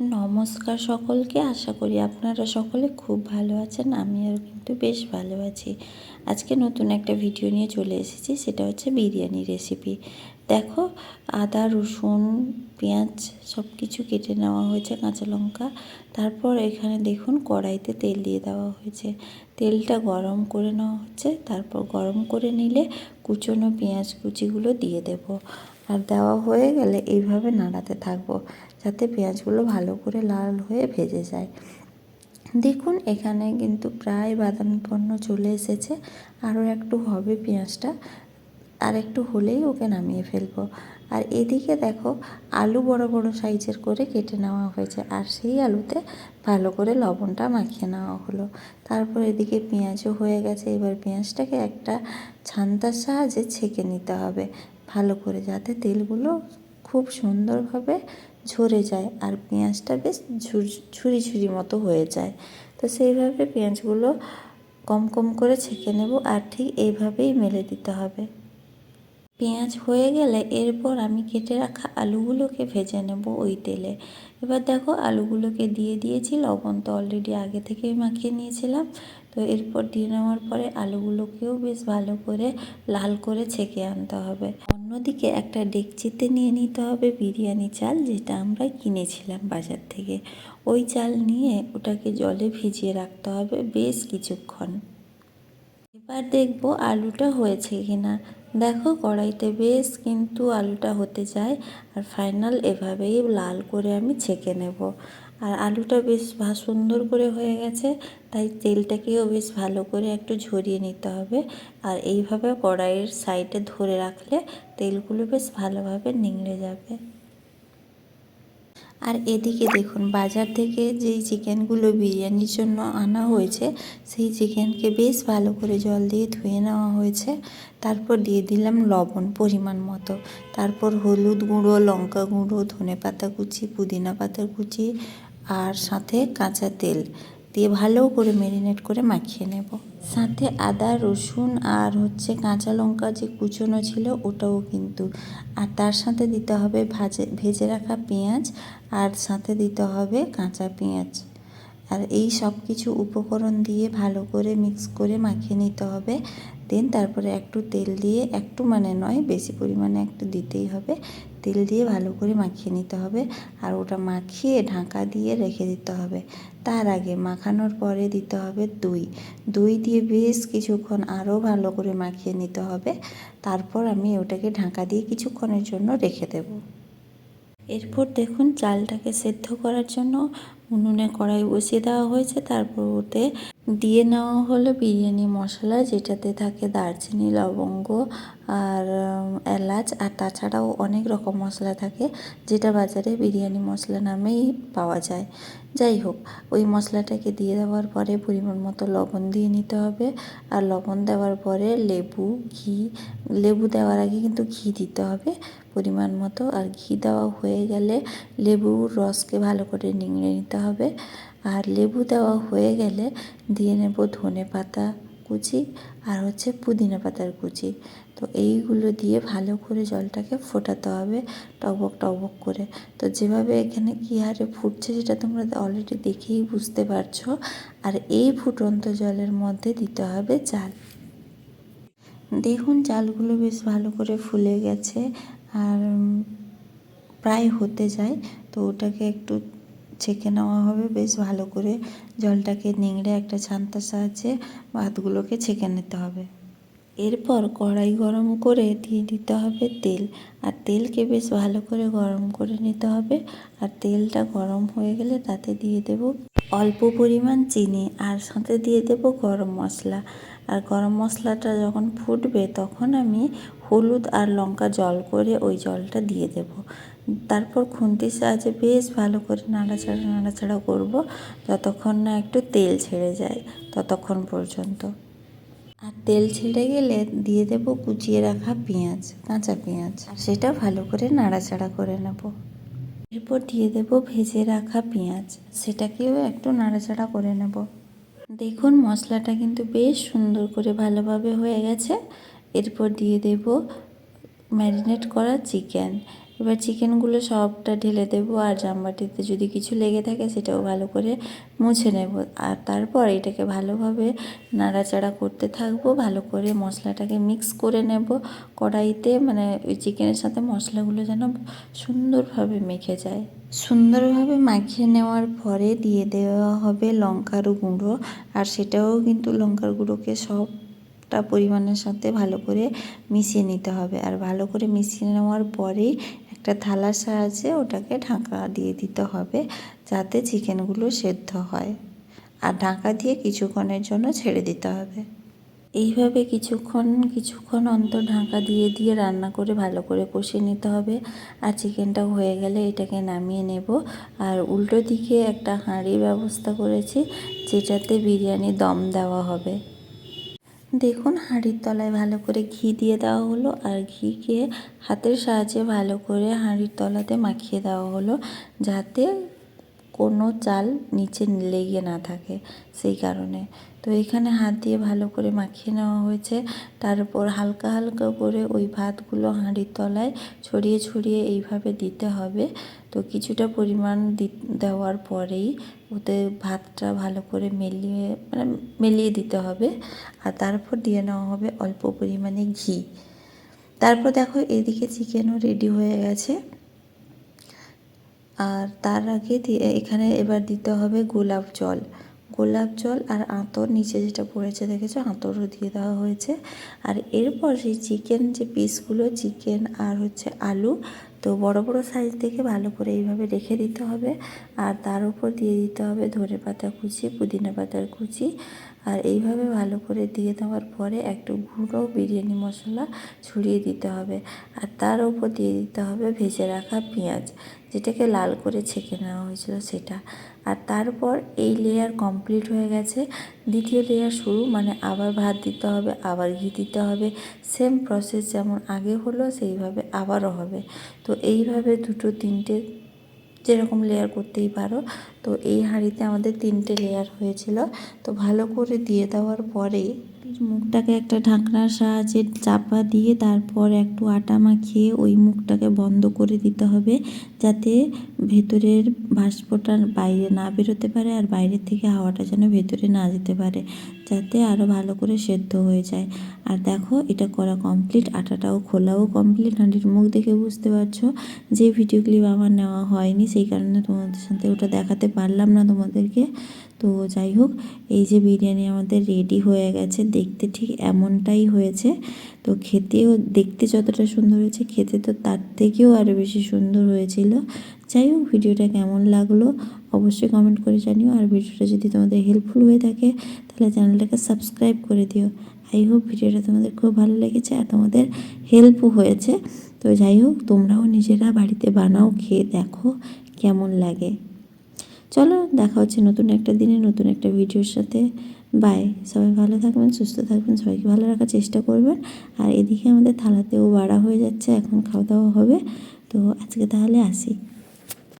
নমস্কার সকলকে, আশা করি আপনারা সকলে খুব ভালো আছেন আমি আমিও কিন্তু বেশ ভালো আছি। আজকে নতুন একটা ভিডিও নিয়ে চলে এসেছি, সেটা হচ্ছে বিরিয়ানি রেসিপি দেখো, আদা, রসুন, পেঁয়াজ সব কিছু কেটে নেওয়া হয়েছে, কাঁচা লঙ্কা। তারপর এখানে দেখুন, কড়াইতে তেল দিয়ে দেওয়া হয়েছে। তেলটা গরম করে নেওয়া হচ্ছে, তারপর গরম করে নিলে কুচনো পেঁয়াজ কুচিগুলো দিয়ে দেব। আর দেওয়া হয়ে গেলে এইভাবে নাড়াতে থাকব। যাতে পেঁয়াজগুলো ভালো করে লাল হয়ে ভেজে যায়। দেখুন, এখানে কিন্তু প্রায় বাদামি পণ্য চলে এসেছে। আরও একটু হবে পেঁয়াজটা, আর একটু হলেই ওকে নামিয়ে ফেলব। আর এদিকে দেখো, আলু বড় বড় সাইজের করে কেটে নেওয়া হয়েছে, আর সেই আলুতে ভালো করে লবণটা মাখিয়ে নেওয়া হলো। তারপর এদিকে পেঁয়াজও হয়ে গেছে, এবার পেঁয়াজটাকে একটা ছান্তার সাহায্যে ছেঁকে নিতে হবে, ভালো করে যাতে তেলগুলো খুব সুন্দরভাবে ঝরে যায় আর পেঁয়াজটা বেশ ঝুরি ঝুরি মতো হয়ে যায়। তো সেইভাবে পেঁয়াজগুলো কম কম করে ছেঁকে নেব আর ঠিক এইভাবেই মেলে দিতে হবে। পেঁয়াজ হয়ে গেলে এরপর আমি কেটে রাখা আলুগুলোকে ভেজে নেব ওই তেলে। এবার দেখো আলুগুলোকে দিয়ে দিয়েছি, লবণ তো অলরেডি আগে থেকেই মাখিয়ে নিয়েছিলাম। তো এরপর দিয়ে নেওয়ার পরে আলুগুলোকেও বেশ ভালো করে লাল করে ছেঁকে আনতে হবে। অন্যদিকে একটা ডেকচিতে নিয়ে নিতে হবে বিরিয়ানি চাল, যেটা আমরা কিনেছিলাম বাজার থেকে। ওই চাল নিয়ে ওটাকে জলে ভিজিয়ে রাখতে হবে বেশ কিছুক্ষণ। এবার দেখব আলুটা হয়েছে কিনা। দেখো, কড়াইতে বেশ কিন্তু আলুটা হতে যায় আর ফাইনাল এভাবেই লাল করে আমি ছেঁকে নেব। আর আলুটা বেশ ভা, সুন্দর করে হয়ে গেছে, তাই তেলটাকেও বেশ ভালো করে একটু ঝরিয়ে নিতে হবে। আর এইভাবে কড়াইয়ের সাইডে ধরে রাখলে তেলগুলো বেশ ভালোভাবে নিংড়ে যাবে। আর এদিকে দেখুন, বাজার থেকে যেই চিকেনগুলো বিরিয়ানির জন্য আনা হয়েছে, সেই চিকেনকে বেশ ভালো করে জল দিয়ে ধুয়ে নেওয়া হয়েছে। তারপর দিয়ে দিলাম লবণ পরিমাণ মতো। তারপর হলুদ গুঁড়ো, লঙ্কা গুঁড়ো ধনে পাতা কুচি, পুদিনা পাতা কুচি আর সাথে কাঁচা তেল দিয়ে ভালো করে ম্যারিনেট করে মাখিয়ে নেব। সাথে আদা, রসুন আর হচ্ছে কাঁচা লঙ্কা যে কুচনো ছিল ওটাও কিন্তু। আর তার সাথে দিতে হবে ভাজে, ভেজে রাখা পেঁয়াজ আর সাথে দিতে হবে কাঁচা পেঁয়াজ। আর এই সব কিছু উপকরণ দিয়ে ভালো করে মিক্স করে মাখিয়ে নিতে হবে। দেন, তারপরে একটু তেল দিয়ে, একটু মানে নয়, বেশি পরিমাণে একটু দিতেই হবে। তেল দিয়ে ভালো করে মাখিয়ে নিতে হবে আর ওটা মাখিয়ে ঢাকা দিয়ে রেখে দিতে হবে। তার আগে মাখানোর পরে দিতে হবে দই। দই দিয়ে বেশ কিছুক্ষণ আরও ভালো করে মাখিয়ে নিতে হবে। তারপর আমি ওটাকে ঢাকা দিয়ে কিছুক্ষণের জন্য রেখে দেবো। এরপর দেখুন, চালটাকে সেদ্ধ করার জন্য উনুনে কড়াই বসিয়ে দেওয়া হয়েছে। তারপর ওতে দিয়ে নেওয়া হলো বিরিয়ানি মশলা, যেটাতে থাকে দারচিনি, লবঙ্গ আর এলাচ। আর তাছাড়াও অনেক রকম মশলা থাকে, যেটা বাজারে বিরিয়ানি মশলা নামেই পাওয়া যায়। যাই হোক, ওই মশলাটাকে দিয়ে দেওয়ার পরে পরিমাণ মতো লবণ দিয়ে নিতে হবে। আর লবণ দেওয়ার পরে লেবু, ঘি, লেবু দেওয়ার আগে কিন্তু ঘি দিতে হবে পরিমাণ মতো। আর ঘি দেওয়া হয়ে গেলে লেবুর রসকে ভালো করে নিংড়ে নিতে হবে। আর লেবু দেওয়া হয়ে গেলে দিয়ে নেব ধনে পাতা কুচি আর হচ্ছে পুদিনা পাতার কুচি। তো এইগুলো দিয়ে ভালো করে জলটাকে ফোটাতে হবে টবক টবক করে। তো যেভাবে এখানে কী হারে ফুটছে সেটা তোমরা অলরেডি দেখেই বুঝতে পারছ। আর এই ফুটন্ত জলের মধ্যে দিতে হবে চাল। দেখুন চালগুলো বেশ ভালো করে ফুলে গেছে আর প্রায় হতে যায়। তো ওটাকে একটু ছেঁকে নেওয়া হবে। বেশ ভালো করে জলটাকে নিংড়ে একটা ছান্তার সাহায্যে ভাতগুলোকে ছেঁকে নিতে হবে। এরপর কড়াই গরম করে দিয়ে দিতে হবে তেল। আর তেলকে বেশ ভালো করে গরম করে নিতে হবে। আর তেলটা গরম হয়ে গেলে তাতে দিয়ে দেব অল্প পরিমাণ চিনি। আর সাথে দিয়ে দেব গরম মশলা। আর গরম মশলাটা যখন ফুটবে তখন আমি হলুদ আর লঙ্কা জল করে ওই জলটা দিয়ে দেব। তারপর খুন্তির সাহায্যে বেশ ভালো করে নাড়াচাড়া নাড়াচাড়া করব যতক্ষণ না একটু তেল ছেড়ে যায় ততক্ষণ পর্যন্ত। আর তেল ছেড়ে গেলে দিয়ে দেব কুচিয়ে রাখা পেঁয়াজ, কাঁচা পেঁয়াজ। আর সেটা ভালো করে নাড়াচাড়া করে নেব। এরপর দিয়ে দেব ভেজে রাখা পেঁয়াজ, সেটাকেও একটু নাড়াচাড়া করে নেব। দেখুন মশলাটা কিন্তু বেশ সুন্দর করে ভালোভাবে হয়ে গেছে। এরপর দিয়ে দেব ম্যারিনেট করা চিকেন। এবার চিকেনগুলো সবটা ঢেলে দেবো আর জামবাটিতে যদি কিছু লেগে থাকে সেটাও ভালো করে মুছে নেব। আর তারপর এটাকে ভালোভাবে নাড়াচাড়া করতে থাকব, ভালো করে মশলাটাকে মিক্স করে নেব। কড়াইতে মানে ওই চিকেনের সাথে মশলাগুলো যেন সুন্দরভাবে মেখে যায়। সুন্দরভাবে মাখিয়ে নেওয়ার পরে দিয়ে দেওয়া হবে লঙ্কার গুঁড়ো। আর সেটাও কিন্তু লঙ্কার গুঁড়োকে সবটা পরিমাণের সাথে ভালো করে মিশিয়ে নিতে হবে। আর ভালো করে মিশিয়ে নেওয়ার পরেই একটা থালার সাহায্যে ওটাকে ঢাকা দিয়ে দিতে হবে যাতে চিকেনগুলো সেদ্ধ হয়। আর ঢাকা দিয়ে কিছুক্ষণের জন্য ছেড়ে দিতে হবে। এইভাবে কিছুক্ষণ কিছুক্ষণ অন্তর ঢাকা দিয়ে দিয়ে রান্না করে ভালো করে কষিয়ে নিতে হবে। আর চিকেনটা হয়ে গেলে এটাকে নামিয়ে নেব। আর উল্টো দিকে একটা হাঁড়ির ব্যবস্থা করেছি যেটাতে বিরিয়ানি দম দেওয়া হবে। দেখুন, হাঁড়ির তলায় ভালো করে ঘি দিয়ে দেওয়া হলো আর ঘিকে হাতের সাহায্যে ভালো করে হাঁড়ির তলাতে মাখিয়ে দেওয়া হলো, যাতে কোনো চাল নিচে লেগে না থাকে সেই কারণে। তো এখানে হাত দিয়ে ভালো করে মাখিয়ে নেওয়া হয়েছে। তারপর হালকা হালকা করে ওই ভাতগুলো হাঁড়ির তলায় ছড়িয়ে ছড়িয়ে এইভাবে দিতে হবে। তো কিছুটা পরিমাণ দেওয়ার পরেই ওতে ভাতটা ভালো করে মেলিয়ে মানে মেলিয়ে দিতে হবে। আর তারপর দিয়ে নেওয়া হবে অল্প পরিমাণে ঘি। তারপর দেখো এদিকে চিকেনও রেডি হয়ে গেছে। আর তার আগে এখানে এবার দিতে হবে গোলাপ জল। গোলাপ জল আর আঁতর, নিচে যেটা পড়েছে দেখেছ? আঁতরও দিয়ে দেওয়া হয়েছে। আর এরপর সেই চিকেন যে পিসগুলো, চিকেন আর হচ্ছে আলু, তো বড় বড় সাইজ দেখে ভালো করে এইভাবে রেখে দিতে হবে। আর তার উপর দিয়ে দিতে হবে ধনে পাতা কুচি, পুদিনা পাতার কুচি আর এইভাবে ভালো করে দিয়ে দেওয়ার পরে একটু গুঁড়ো বিরিয়ানি মশলা ছড়িয়ে দিতে হবে। আর তার উপর দিয়ে দিতে হবে ভেজে রাখা পেঁয়াজ, যেটাকে লাল করে ছেঁকে নেওয়া হয়েছিল সেটা। আর তারপর এই লেয়ার কমপ্লিট হয়ে গেছে। দ্বিতীয় লেয়ার শুরু মানে আবার ভাত দিতে হবে, আবার ঘি দিতে হবে। সেম প্রসেস যেমন আগে হলো, সেইভাবে আবারও হবে। তো এইভাবে দুটো তিনটে যেরকম লেয়ার করতেই পারো। তো এই হাঁড়িতে আমাদের তিনটে লেয়ার হয়েছিল। তো ভালো করে দিয়ে দেওয়ার পরেই মুখটাকে একটা ঢাকনার সাহায্যে চাপা দিয়ে তারপর একটু আটা মাখিয়ে ওই মুখটাকে বন্ধ করে দিতে হবে যাতে ভেতরের বাষ্পটা বাইরে না বেরোতে পারে আর বাইরের থেকে হাওয়াটা যেন ভেতরে না যেতে পারে যাতে আরও ভালো করে সেদ্ধ হয়ে যায়। আর দেখো এটা করা কমপ্লিট আটাটাও খোলাও কমপ্লিট হাঁড়ির মুখ দেখে বুঝতে পারছ যে ভিডিও ক্লিপ আমার নেওয়া হয়নি, সেই কারণে তোমাদের সাথে ওটা দেখাতে পারলাম না তোমাদেরকে। তো যাই হোক, এই যে বিরিয়ানি আমাদের রেডি হয়ে গেছে, দেখতে ঠিক এমনটাই হয়েছে। তো খেতেও দেখতে যতটা সুন্দর হয়েছে, খেতে তো তার থেকেও আরও বেশি সুন্দর হয়েছিল। যাই হোক, ভিডিওটা কেমন লাগল অবশ্যই কমেন্ট করে জানিও। আর ভিডিওটা যদি তোমাদের হেল্পফুল হয়ে থাকে, তাহলে চ্যানেলটাকে সাবস্ক্রাইব করে দিও। আই হোপ ভিডিওটা তোমাদের খুব ভালো লেগেছে আর তোমাদের হেল্পও হয়েছে। তো যাই হোক, তোমরাও নিজেরা বাড়িতে বানাও, খেয়ে দেখো কেমন লাগে। চলো, দেখা হচ্ছে নতুন একটা দিনে, নতুন একটা ভিডিওর সাথে। বাই সবাই ভালো থাকবেন, সুস্থ থাকবেন, সবাইকে ভালো রাখার চেষ্টা করবেন। আর এদিকে আমাদের থালাতেও বাড়া হয়ে যাচ্ছে, এখন খাওয়া দাওয়া হবে। তো আজকে তাহলে আসি।